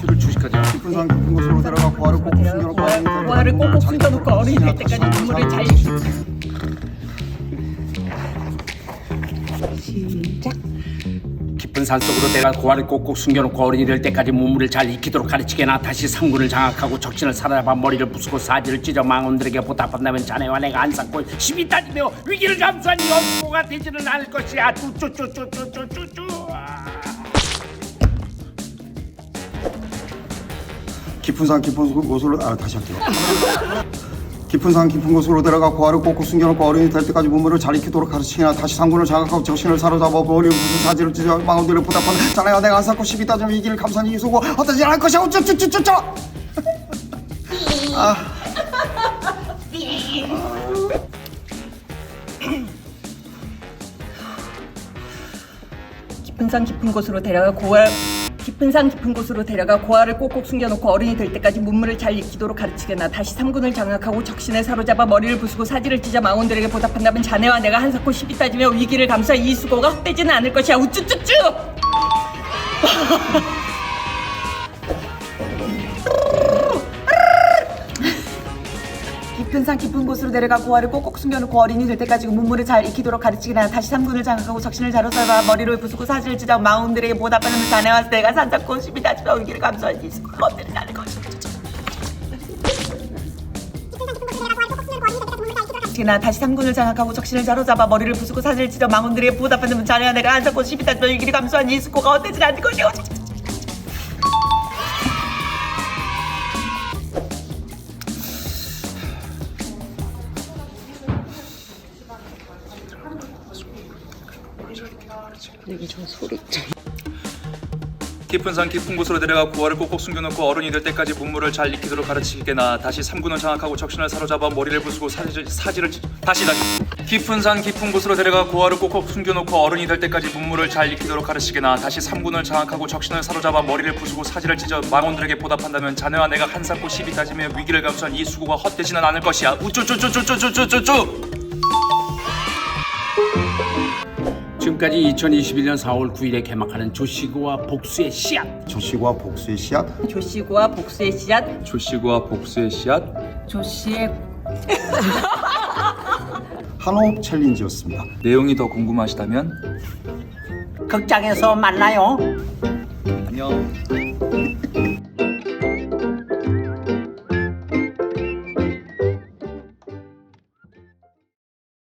큐를 주식하자. 깊은 산 깊은 곳으로 들어가 고아를 꼭 숨겨놓고 어린이 고아를 꼭꼭 숨겨놓고 어른이 될 때까지 눈물을 잘 산속으로 내가 고아를 꼭꼭 숨겨놓고 어른이 될 때까지 문물을 잘 익히도록 가르치게나 다시 삼군을 장악하고 적신을 사로잡아 머리를 부수고 사지를 찢어 망원들에게 보답한다면 자네와 내가 안 삼고 심이 따지며 위기를 감수한 연구가 되지는 않을 것이야. 쭈쭈쭈쭈쭈쭈쭈. 깊은 산 깊은 곳으로 그, 아 다시 할게요. 깊은 산 깊은 곳으로 들어가 고아를 꼭꼭 숨겨놓고 어른이 될 때까지 문물을 잘 익히도록 가르치나 다시 상군을 장악하고 정신을 사로잡아 머리 무슨 사지를 찢어 망원들을 보답하는 자네가 내가 안 쌓고 시비 따지면 위기를 감수한 이수고 어떠지 않을 것이야? 우쭈쭈쭈쭈쭈 깊은 산 깊은 곳으로 데려가 고아 깊은 산 깊은 곳으로 데려가 고아를 꼭꼭 숨겨놓고 어른이 될 때까지 문물을 잘 익히도록 가르치게나 다시 삼군을 장악하고 적신을 사로잡아 머리를 부수고 사지를 찢어 망원들에게 보답한다면 자네와 내가 한사코 시비 따지며 위기를 감수한 이 수고가 헛되지는 않을 것이야. 우쭈쭈쭈 깊은 산 깊은 곳으로 데려가 고아를 꼭꼭 숨겨놓고 어린이 될 때까지 문물을 잘 익히도록 가르치기나 다시 삼군을 장악하고 적신을 자로잡아 머리를 부수고 사지를 찢어 마운들에게 보답하는 자네와 내가 산잡고 시비 따지며 위기를 감수한 이 수고가 헛되지 않을 것이야 나 다시 삼군을 장악하고 적신을 자로잡아 머리를 부수고 사지를 찢어 망원들에게 보답하는 자네와 내가 한잡고 시비 따지며 위기를 감수한 이 수고가 헛되지 않을 것이오 깊은 산 깊은 곳으로 데려가 고아를 꼭꼭 숨겨놓고 어른이 될 때까지 문물을 잘 익히도록 가르치게나 다시 삼군을 장악하고 적신을 사로잡아 머리를 부수고 사지를, 사지를 찢- 다시 다시 깊은 산 깊은 곳으로 데려가 고아를 꼭꼭 숨겨놓고 어른이 될 때까지 문물을 잘 익히도록 가르치게나 다시 삼군을 장악하고 적신을 사로잡아 머리를 부수고 사지를 찢어 망원들에게 보답한다면 자네와 내가 한삼고 시비 따지며 위기를 감수한 이 수고가 헛되지는 않을 것이야. 우쭈쭈쭈쭈쭈쭈쭈쭈 지금까지 2021년 4월 9일에 개막하는 조시구와 복수의 씨앗. 조씨와 복수의 씨앗. 조씨구와 복수의 씨앗. 조씨구와 복수의 씨앗. 조씨의 한호흡 챌린지였습니다. 내용이 더 궁금하시다면? 극장에서 만나요. 안녕